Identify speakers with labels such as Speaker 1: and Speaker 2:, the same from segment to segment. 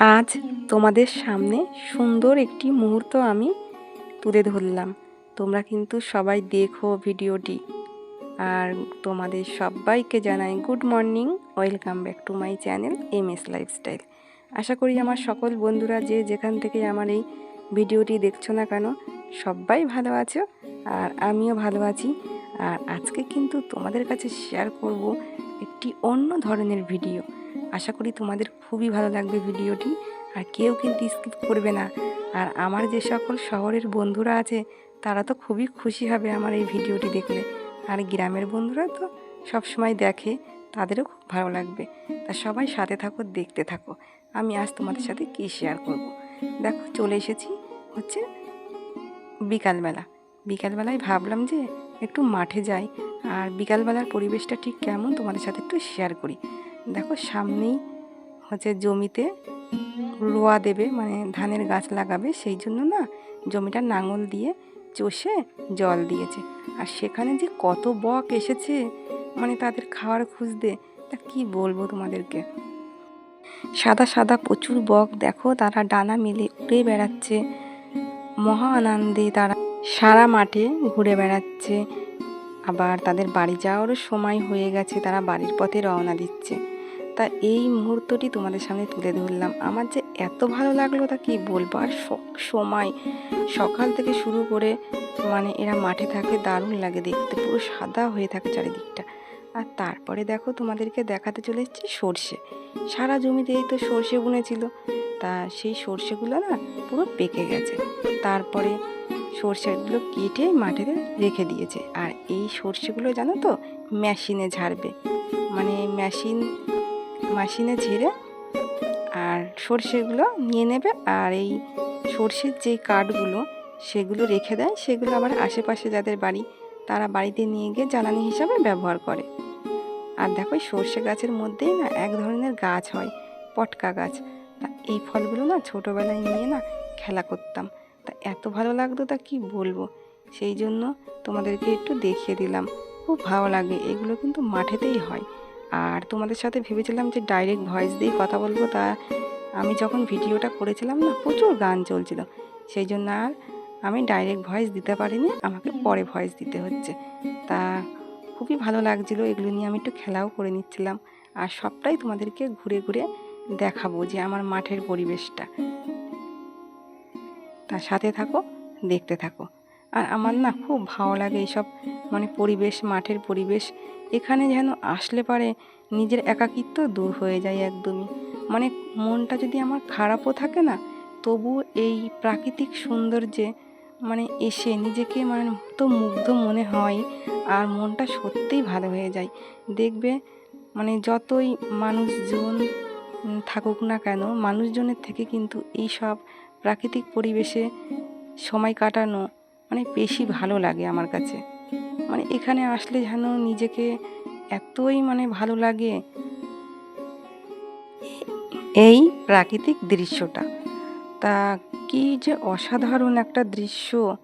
Speaker 1: আজ তোমাদের সামনে সুন্দর একটি মুহূর্ত আমি তুলে ধরলাম। তোমরা কিন্তু সবাই দেখো ভিডিওটি। আর তোমাদের সবাইকে জানাই good morning welcome back to my channel M S lifestyle আশা করি আমার সকল বন্ধুরা যে যেখান থেকে আমার এই ভিডিওটি দেখছ না কেন, সবাই ভালো আছো আর আমিও ভালো আছি। আর আজকে কিন্তু তোমাদের কাছে শেয়ার করব একটি অন্য ধরনের ভিডিও আশা করি তোমাদের খুবই ভালো লাগবে ভিডিওটি। আর কেউ কিন্তু স্কিপ করবে না। আর আমার যে সকল শহরের বন্ধুরা আছে, তারা তো খুবই খুশি হবে আমার এই ভিডিওটি দেখলে। আর গ্রামের বন্ধুরা তো সবসময় দেখে, তাদেরও খুব ভালো লাগবে। তা সবাই সাথে থাকো, দেখতে থাকো। আমি আজ তোমাদের সাথে কী শেয়ার করব। দেখো, চলে এসেছি হচ্ছে বিকালবেলা। বিকালবেলায় ভাবলাম যে একটু মাঠে যাই। আর বিকালবেলার পরিবেশটা ঠিক কেমন তোমাদের সাথে একটু শেয়ার করি। দেখো সামনেই হচ্ছে জমিতে রোয়া দেবে মানে ধানের গাছ লাগাবে, সেই জন্য না জমিটা নাঙল দিয়ে চষে জল দিয়েছে। আর সেখানে যে কত বক এসেছে মানে তাদের খাওয়ার খুঁজতে, তা কি বলব তোমাদেরকে? সাদা সাদা প্রচুর বক, দেখো তারা ডানা মেলে উড়ে বেড়াচ্ছে, মহা আনন্দে তারা সারা মাঠে ঘুরে বেড়াচ্ছে। আবার তাদের বাড়ি যাওয়ারও সময় হয়ে গেছে, তারা বাড়ির পথে রওনা দিচ্ছে। তা এই মুহূর্তটি তোমাদের সামনে তুলে ধরলাম। আমার যে এত ভালো লাগল তা কি বলব? আর সময় সকাল থেকে শুরু করে মানে এরা মাঠে থাকে, দারুণ লাগে দেখতে। পুরো সাদা হয়ে থাকে চারিদিকটা। আর তারপরে দেখো তোমাদেরকে দেখাতে চলে এসেছি সর্ষে। সারা জমিতে এই তো সর্ষে বুনেছিল। তা সেই সর্ষেগুলো না পুরো পেকে গেছে। তারপরে সর্ষেগুলো কেটে মাঠে রেখে দিয়েছে। আর এই সর্ষেগুলো জানো তো, মেশিনে ঝাড়বে। মানে মেশিন, মেশিনে ঝেড়ে আর সর্ষেগুলো নিয়ে নেবে আর এই সর্ষের যে কাঠগুলো সেগুলো রেখে দেয়, সেগুলো আবার আশেপাশে যাদের বাড়ি, তারা বাড়িতে নিয়ে গিয়ে জ্বালানি হিসাবে ব্যবহার করে। আর দেখো সর্ষে গাছের মধ্যেই না এক ধরনের গাছ হয়, পটকা গাছ। এই ফলগুলো না ছোটোবেলায় নিয়ে না খেলা করতাম। তা এত ভালো লাগতো তা কি বলব? সেই জন্য তোমাদেরকে একটু দেখিয়ে দিলাম। খুব ভালো লাগে এগুলো কিন্তু মাঠেতেই হয়। আর তোমাদের সাথে ভেবেছিলাম যে ডাইরেক্ট ভয়েস দিয়েই কথা বলব, তা আমি যখন ভিডিওটা করেছিলাম না, প্রচুর গান চলছিল। সেই জন্য আর আমি ডাইরেক্ট ভয়েস দিতে পারিনি, আমাকে পরে ভয়েস দিতে হচ্ছে। তা খুবই ভালো লাগছিল, এগুলো নিয়ে আমি একটু খেলাও করে নিচ্ছিলাম। আর সবটাই তোমাদেরকে ঘুরে ঘুরে দেখাবো যে আমার মাঠের পরিবেশটা। তার সাথে থাকো, দেখতে থাকো। আর আমার না খুব ভালো লাগে এইসব মানে পরিবেশ, মাঠের পরিবেশ। এখানে যেন আসলে পারে নিজের একাকিত্ব দূর হয়ে যায় একদমই। মানে মনটা যদি আমার খারাপও থাকে না তবু এই প্রাকৃতিক সৌন্দর্যে মানে এসে নিজেকে মানে তো মুগ্ধ মনে হয় আর মনটা সত্যিই ভালো হয়ে যায়। দেখবে মানে যতই মানুষজন থাকুক না কেন, মানুষজনের থেকে কিন্তু এই সব প্রাকৃতিক পরিবেশে সময় কাটানো মানে বেশি ভালো লাগে আমার কাছে। মানে এখানে আসলে যেন নিজেকে এতই মানে ভালো লাগে এই প্রাকৃতিক দৃশ্যটা। তা কি যে অসাধারণ একটা দৃশ্য,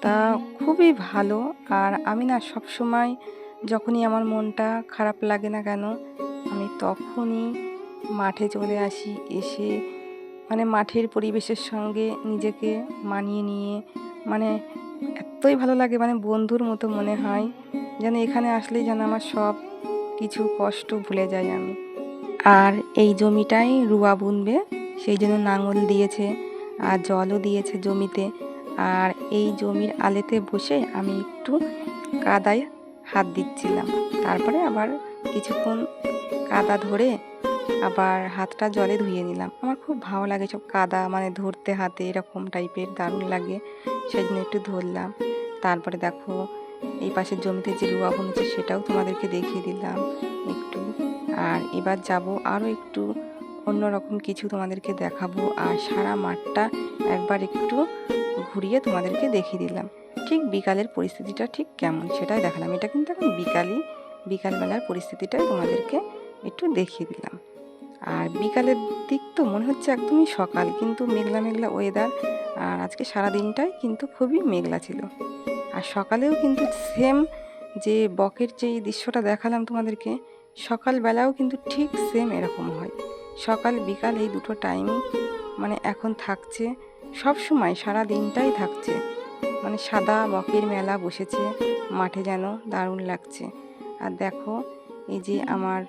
Speaker 1: তা খুবই ভালো। আর আমি না সব সময় যখনই আমার মনটা খারাপ লাগে না কেন, আমি তখনই মাঠে চলে আসি, এসে মানে মাঠের পরিবেশের সঙ্গে নিজেকে মানিয়ে নিয়ে মানে এতই ভালো লাগে মানে বন্ধুর মতো মনে হয়, যেন এখানে আসলেই যেন আমার সব কিছু কষ্ট ভুলে যাই আমি। আর এই জমিটাই রুয়া বুনবে, সেই জন্য নাঙল দিয়েছে, আর জলও দিয়েছে জমিতে। আর এই জমির আলেতে বসে আমি একটু কাদায় হাত দিচ্ছিলাম। তারপরে আবার কিছুক্ষণ কাদা ধরে আবার হাতটা জলে ধুয়ে নিলাম। আমার খুব ভালো লাগে সব কাদা মানে ধরতে হাতে এরকম টাইপের দারুণ লাগে সেই জন্য একটু ধরলাম। তারপরে দেখো, এই পাশের জমিতে যে রুয়া বুনেছে সেটাও তোমাদেরকে দেখিয়ে দিলাম একটু। আর এবার যাব আরও একটু অন্যরকম কিছু তোমাদেরকে দেখাবো, আর সারা মাঠটা একবার একটু ঘুরিয়ে তোমাদেরকে দেখিয়ে দিলাম। ঠিক বিকালের পরিস্থিতিটা ঠিক কেমন সেটাই দেখালাম। এটা কিন্তু এখন বিকালই, বিকালবেলার পরিস্থিতিটাই তোমাদেরকে একটু দেখিয়ে দিলাম। আর বিকালের দিক তো মনে হচ্ছে একদমই সকাল, কিন্তু মেঘলা মেঘলা ওয়েদার আর আজকে সারা দিনটাই কিন্তু খুবই মেঘলা ছিল। আর সকালেও কিন্তু সেম যে বকের যে দৃশ্যটা দেখালাম তোমাদেরকে, সকালবেলাও কিন্তু ঠিক সেম এরকম হয়। সকাল, বিকাল এই দুটো টাইমই মানে এখন থাকছে, সব সময় সারা দিনটাই থাকছে। মানে সাদা বকের মেলা বসেছে, মাঠে যেন দারুণ লাগছে। আর দেখো, এই যে আমার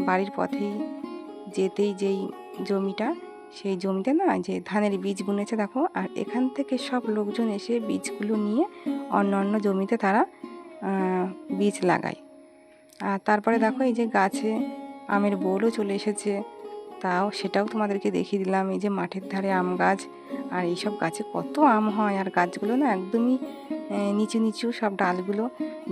Speaker 1: বাড়ির পথেই যেতেই যেই জমিটা, সেই জমিতে না যে ধানের বীজ বুনেছে দেখো, আর এখান থেকে সব লোকজন এসে বীজগুলো নিয়ে অন্য অন্য জমিতে তারা বীজ লাগায়। আর তারপরে দেখো এই যে গাছে আমের বোলও চলে এসেছে। তাও সেটাও তোমাদেরকে দেখিয়ে দিলাম, এই যে মাঠের ধারে আম গাছ, আর এইসব গাছে কত আম হয়। আর গাছগুলো না একদমই নিচু নিচু সব ডালগুলো,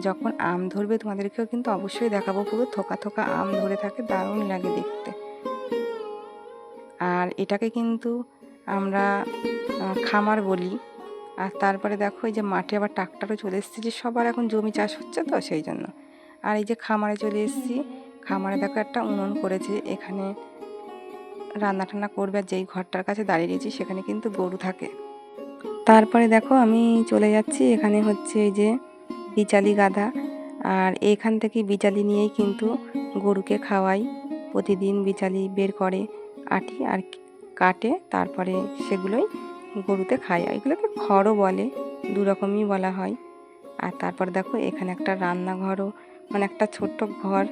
Speaker 1: যখন আম ধরবে তোমাদেরকেও কিন্তু অবশ্যই দেখাবো। পুরো থোকা থোকা আম ধরে থাকে, দারুণ লাগে দেখতে। আর এটাকে কিন্তু আমরা খামার বলি। আর তারপরে দেখো এই যে মাঠে আবার ট্রাক্টারও চলে এসেছে, যে সবার এখন জমি চাষ হচ্ছে তো সেই জন্য। আর এই যে খামারে চলে এসেছি, খামারে দেখো একটা উনুন করেছে, এখানে রান্না টান্না করবে আর যেই ঘরটার কাছে দাঁড়িয়ে রয়েছি সেখানে কিন্তু গরু থাকে। তারপরে দেখো আমি চলে যাচ্ছি, এখানে হচ্ছে এই যে বিচালি গাধা। আর এখান থেকে বিচালি নিয়েই কিন্তু গরুকে খাওয়াই, প্রতিদিন বিচালি বের করে। আটি আর কাটে, তারপরে সেগুলোই গরুতে খায়। এগুলোকে খড়ও বলে, দু রকমই বলা হয়। আর তারপর দেখো, এখানে একটা রান্নাঘরও মানে একটা ছোট্ট ঘর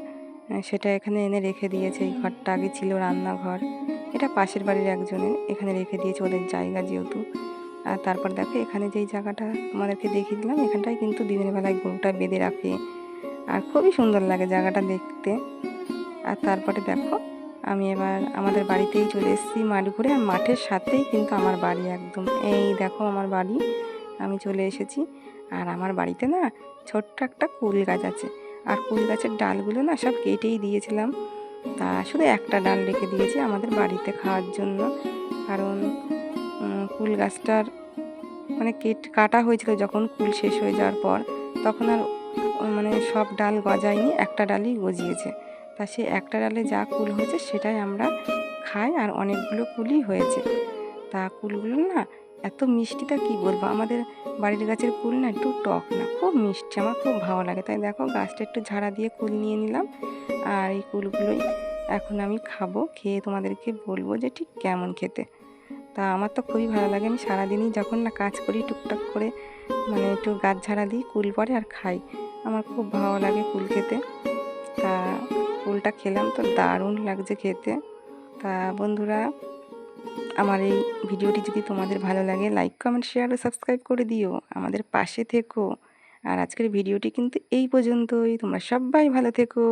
Speaker 1: সেটা এখানে এনে রেখে দিয়েছে। এই ঘরটা আগে ছিল রান্নাঘর, এটা পাশের বাড়ির একজনের, এখানে রেখে দিয়েছে ওদের জায়গা যেহেতু। আর তারপর দেখো, এখানে যেই জায়গাটা তোমাদেরকে দেখিয়ে দিলাম, এখানটায় কিন্তু দিনের বেলায় গরুটা বেঁধে রাখে। আর খুবই সুন্দর লাগে জায়গাটা দেখতে। আর তারপরে দেখো এবার আমাদের বাড়িতেই চলে এসেছি মাঠঘুরে আর মাঠের সাথেই কিন্তু আমার বাড়ি একদম। এই দেখো আমার বাড়ি, আমি চলে এসেছি। আর আমার বাড়িতে না ছোট্ট একটা কুল গাছ আছে। আর কুল গাছের ডালগুলো না সব কেটেই দিয়েছিলাম। তা শুধু একটা ডাল রেখে দিয়েছি আমাদের বাড়িতে খাওয়ার জন্য। কারণ কুল গাছটার মানে কেট, কাটা হয়েছিল যখন কুল শেষ হয়ে যাওয়ার পর। তখন আর মানে সব ডাল গজায়নি, একটা ডালই গজিয়েছে। তা সে একটা ডালে যা কুল হয়েছে সেটাই আমরা খাই আর অনেকগুলো কুলই হয়েছে। তা কুলগুলো না এত মিষ্টিটা কি বলব? আমাদের বাড়ির গাছের কুল না একটু টক না, খুব মিষ্টি, আমার খুব ভালো লাগে। তাই দেখো গাছটা একটু ঝাড়া দিয়ে কুল নিয়ে নিলাম আর এই কুলগুলোই এখন আমি খাব, খেয়ে তোমাদেরকে বলব যে ঠিক কেমন খেতে। তা আমার তো খুবই ভালো লাগে, আমি সারাদিনই যখন না কাজ করি, টুকটাক করে মানে একটু গাছ ঝাড়া দিই, কুল পরে আর খাই। আমার খুব ভালো লাগে কুল খেতে। তা কুলটা খেলাম তো দারুণ লাগছে খেতে। তা বন্ধুরা, আমার এই ভিডিওটি যদি তোমাদের ভালো লাগে লাইক কমেন্ট শেয়ার ও সাবস্ক্রাইব করে দিও। আমাদের পাশে থেকো। আর আজকের ভিডিওটি কিন্তু এই পর্যন্তই। তোমরা সবাই ভালো থেকো।